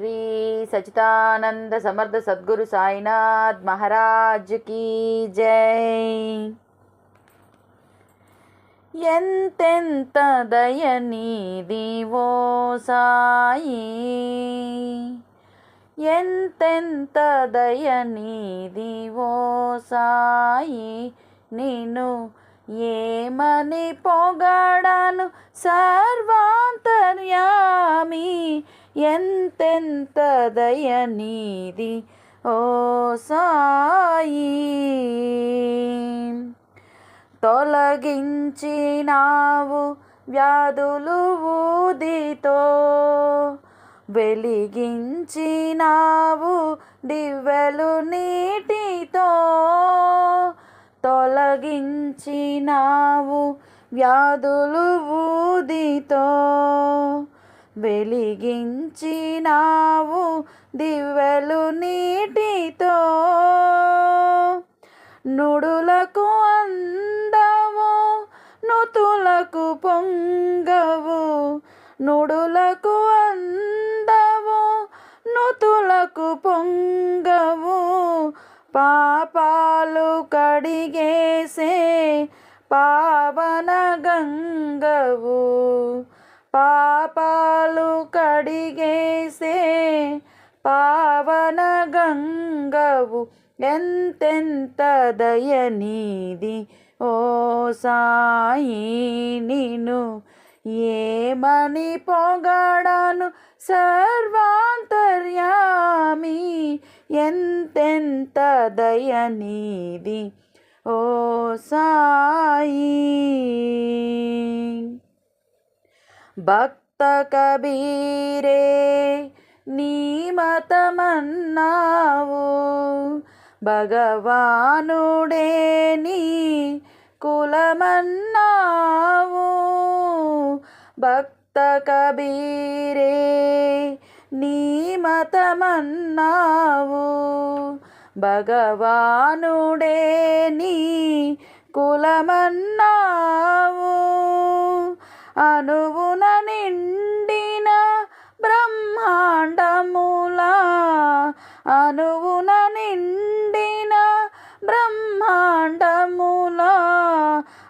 శ్రీ సచితానంద సమర్థ సద్గురు సాయినాథ్ మహారాజ్ కీ జై. ఎంతెంత దయనీదివో ఓ సాయి? ఎంతెంత దయనీదివో సాయి? నేను ఏమని పొగడను సర్వాంతర్యామి? ఎంతెంత దయనీది ఓ సాయి. తొలగించినావు వ్యాధులు ఊదితో వెలిగించినావు దివ్వెలు నీటితో. తొలగించినావు వ్యాధులు ఊదితో వెలిగించినావు దివ్వెలు నీటితో. నుడులకు అందవు నుతులకు పొంగవు. నుడులకు అందవు నుతులకు పొంగవు. పాపాలు కడిగేసే పావన గంగవు. పాపా అడిగేసే పావన గంగవు ఎంతెంత దయనీది ఓ సాయి నిను ఏమని పొగడను సర్వాంతర్యామి ఎంతెంత దయనీది ఓ సాయి భక్తి కబీరే నీ మతమన్నావు. భగవానుడే నీ కులమన్నావు. భక్త కబీరే నీ మతమన్నావు. భగవానుడే నీ కులమన్నా బ్రహ్మాండములా అనువున నిండిన బ్రహ్మాండములా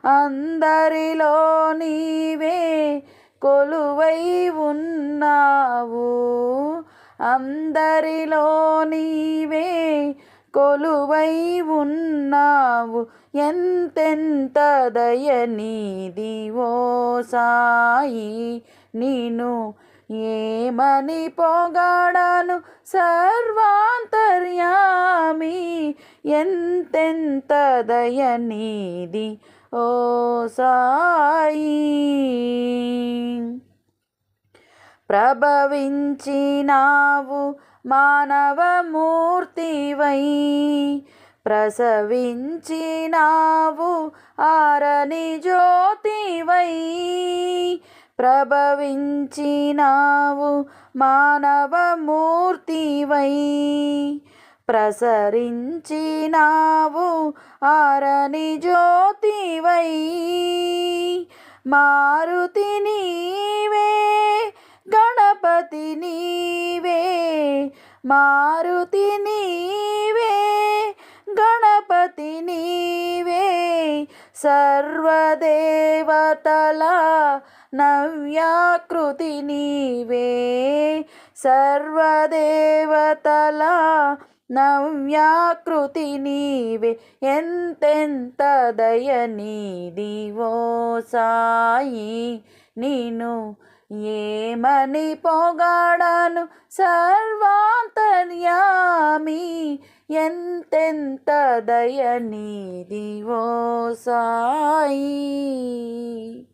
అందరిలో నీవే కొలువై ఉన్నావు. అందరిలో నీవే కొలువై ఉన్నావు. ఎంతెంత దయనీదివో సాయి నేను ఏమని పొగడను సర్వాంతర్యామి? ఎంతెంత దయనీది ఓ సాయి? ప్రభవించినావు మానవమూర్తివై ప్రసవించినావు ఆరని జ్యోతివై ప్రభవించినావు మానవమూర్తివై. ప్రసరించినావు ఆరని జ్యోతివై. మారుతి నీవే గణపతి నీవే. మారుతి నీవే గణపతి నీవే. సర్వదేవతల నవ్యాకృతి నీవే. సర్వదేవతల నవ్యాకృతి నీవే. ఎంతెంత దయనీది ఓ సాయి. నేను ఏమని పొగడను సర్వాంతర్యామి. ఎంతెంత దయనీది ఓ సాయి.